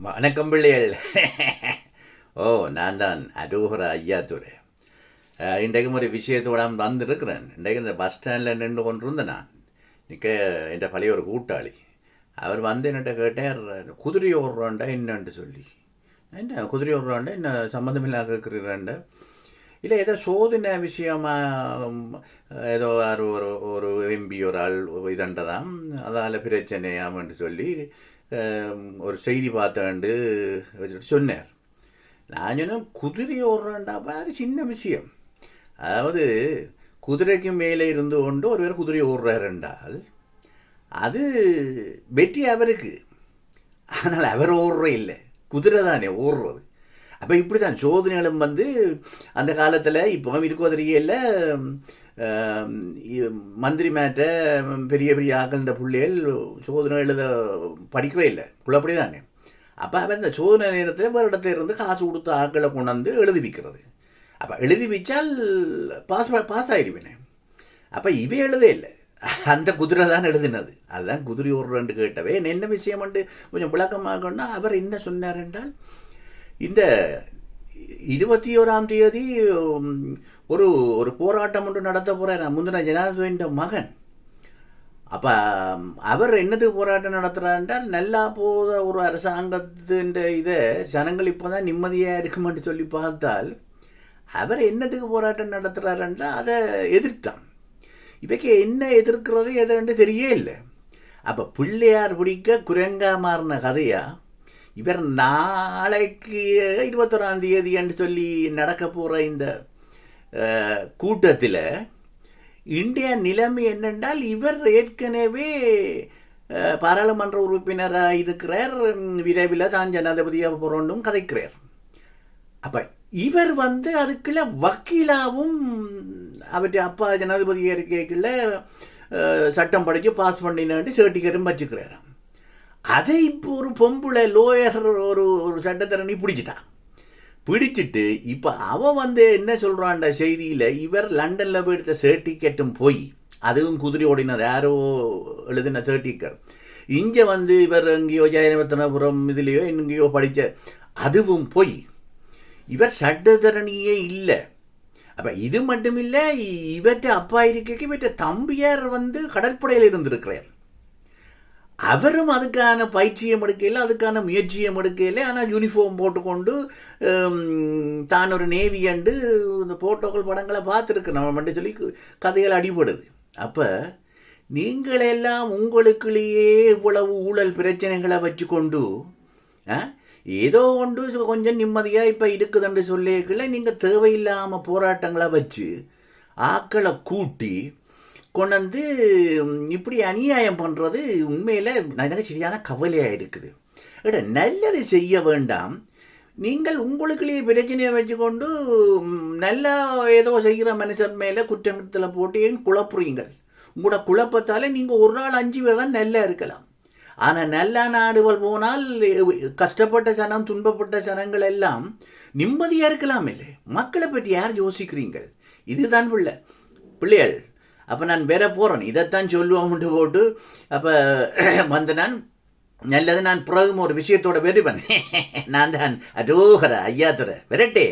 வணக்கம் பிள்ளைகள். ஓ நான் தான் அரோகர ஐயாத்துறை அஹ், இன்றைக்கும் ஒரு விஷயத்தோட வந்திருக்கிறேன். இன்றைக்கு இந்த பஸ் ஸ்டாண்டில் நின்று கொண்டிருந்த நான். நிற்க என் பழைய ஒரு கூட்டாளி. அவர் வந்து என்கிட்ட கேட்டார் குதிரை ஓடுறாண்டா என்னன்ட்டு சொல்லி. என்ன குதிரை ஓடுறாண்டா என்ன சம்மந்தம் இல்லாத இருக்கிறாண்ட இல்லை ஏதோ சோதனை விஷயமாக ஏதோ யாரோ ஒரு ஒரு எம்பி ஒரு ஆள் இதண்டதாம். அதால் பிரச்சனையாமன்ட்டு சொல்லி ஒரு செய்தி பார்த்தாண்டு வச்சுட்டு சொன்னார் நான் சொன்னேன் குதிரை ஓடுறாண்டா பாரு சின்ன விஷயம் அதாவது குதிரைக்கு மேலே இருந்து கொண்டு ஒருவர் குதிரை ஓடுறார் என்றால் அது வெற்றி அவருக்கு ஆனால் அவர் ஓடுற இல்லை குதிரை தானே ஓடுறது அப்போ இப்படி தான் சோதனைகளும் வந்து அந்த காலத்தில் இப்போ இருக்கோ தெரியல மந்திரி மேட்ட பெரிய பெரிய ஆக்கள்ன்ற பிள்ளைகள் சோதனை எழுத படிக்கவே இல்லை. குழப்படி தானே அப்போ அவன் இந்த சோதனை நேரத்தில் வேறு இடத்துல இருந்து காசு கொடுத்த ஆக்களை கொண்டாந்து எழுதி வைக்கிறது. அப்போ எழுதி வச்சால் பாஸ் பாஸ் ஆகிடுவேனே அப்போ இவன் எழுதே இல்லை. அந்த குதிரை தான் எழுதினது. அதுதான் குதிரை ஓடுறன்னு கேட்டவே. என்ன விஷயம் கொஞ்சம் விளக்கமாகணும்னா அவர் என்ன சொன்னார் என்றால் இந்த இருபத்தி ஓராம் தேதி ஒரு ஒரு போராட்டம் ஒன்று நடத்த போகிறார் முந்தின ஜனாதிபதியின் மகன். அப்போ அவர் என்னது போராட்டம் நடத்துகிறான்றால் நல்லா போத ஒரு அரசாங்கத்தின் இதை ஜனங்கள் இப்போ தான் நிம்மதியாக இருக்குமென்று சொல்லி பார்த்தால் அவர் என்னத்துக்கு போராட்டம் நடத்துகிறாருன்றால் அதை எதிர்த்தான். இவைக்கு என்ன எதிர்க்கிறது எதுன்னு தெரியவே இல்லை. அப்போ பிள்ளையார் பிடிக்க குரங்கா மாறின கதையாக இவர் நாளைக்கு இருபத்தொராம் தேதி என்று சொல்லி நடக்க போகிற இந்த கூட்டத்தில் இந்தியா நிலைமை என்னென்றால் இவர் ஏற்கனவே பாராளுமன்ற உறுப்பினராக இருக்கிறார். விரைவில் தான் ஜனாதிபதியாக போகிறோன்னும் கதைக்கிறார். அப்போ இவர் வந்து அதுக்குள்ள வக்கீலாவும் அவற்றை அப்பா ஜனாதிபதி இருக்கைக்குள்ள சட்டம் படித்து பாஸ் பண்ணினான்ட்டு சர்டிஃபிகேட்டும் வச்சுக்கிறாராம். அதை இப்போ ஒரு பொம்பளை லோயர் ஒரு ஒரு சட்டத்தரணி பிடிச்சிட்டான் பிடிச்சிட்டு இப்போ அவன் வந்து என்ன சொல்கிறான்ட செய்தியில் இவர் லண்டனில் போய் எடுத்த சர்டிஃபிகேட்டும் போய் அதுவும் குதிரை ஓடினது. யாரோ எழுதின சர்டிஃபிகேட் இங்கே வந்து இவர் எங்கேயோ ஜெயநத்தனபுரம் இதுலேயோ எங்கேயோ படித்த அதுவும் போய். இவர் சட்டத்தரணியே இல்லை. அப்போ இது மட்டும் இல்லை இவற்ற அப்பா இருக்க இவற்ற தம்பியார் வந்து கடற்படையில் இருந்திருக்கிறார். அவரும் அதுக்கான பயிற்சியம் எடுக்கையில் அதுக்கான முயற்சியம் எடுக்கையில் ஆனால் யூனிஃபார்ம் போட்டுக்கொண்டு தான் ஒரு நேவி அண்டு இந்த போட்டோக்கள் படங்களை பார்த்துருக்கு. நம்ம மட்டும் சொல்லி கதைகள் அடிபடுது. அப்போ நீங்களெல்லாம் உங்களுக்குள்ளேயே இவ்வளவு ஊழல் பிரச்சனைகளை வச்சுக்கொண்டு கொண்டு ஏதோ ஒன்று கொஞ்சம் நிம்மதியாக இப்போ இருக்குதுன்னு சொல்லிக்கல நீங்கள் தேவையில்லாமல் போராட்டங்களை வச்சு ஆக்களை கூட்டி கொண்டாந்து இப்படி அநியாயம் பண்ணுறது உண்மையில் எனக்கு சரியான கவலையாக இருக்குது. எட நல்லது செய்ய வேண்டாம். நீங்கள் உங்களுக்குள்ளேயே பிரச்சனையை வச்சுக்கொண்டு நல்லா ஏதோ செய்கிற மனுஷன் மேலே குற்றத்தில் போட்டு ஏன் குழப்புறீங்கள்? உங்களோட குழப்பத்தால் நீங்கள் ஒரு நாள் அஞ்சு பேர் தான் நல்லா இருக்கலாம். ஆனால் நல்ல நாடுகள் போனால் கஷ்டப்பட்ட சனம் துன்பப்பட்ட சனங்கள் எல்லாம் நிம்மதியாக இருக்கலாம் இல்லை மக்களை பற்றி யார் யோசிக்கிறீங்கள்? இதுதான் பிள்ளை. பிள்ளைகள் அப்போ நான் வேற போகிறேன் இதைத்தான் சொல்லுவோம்ட்டு போட்டு அப்போ வந்து நான் நல்லது நான் பிறகும் ஒரு விஷயத்தோட வருவேன் நான் தான் அதோகர ஐயாத்துற விரட்டே.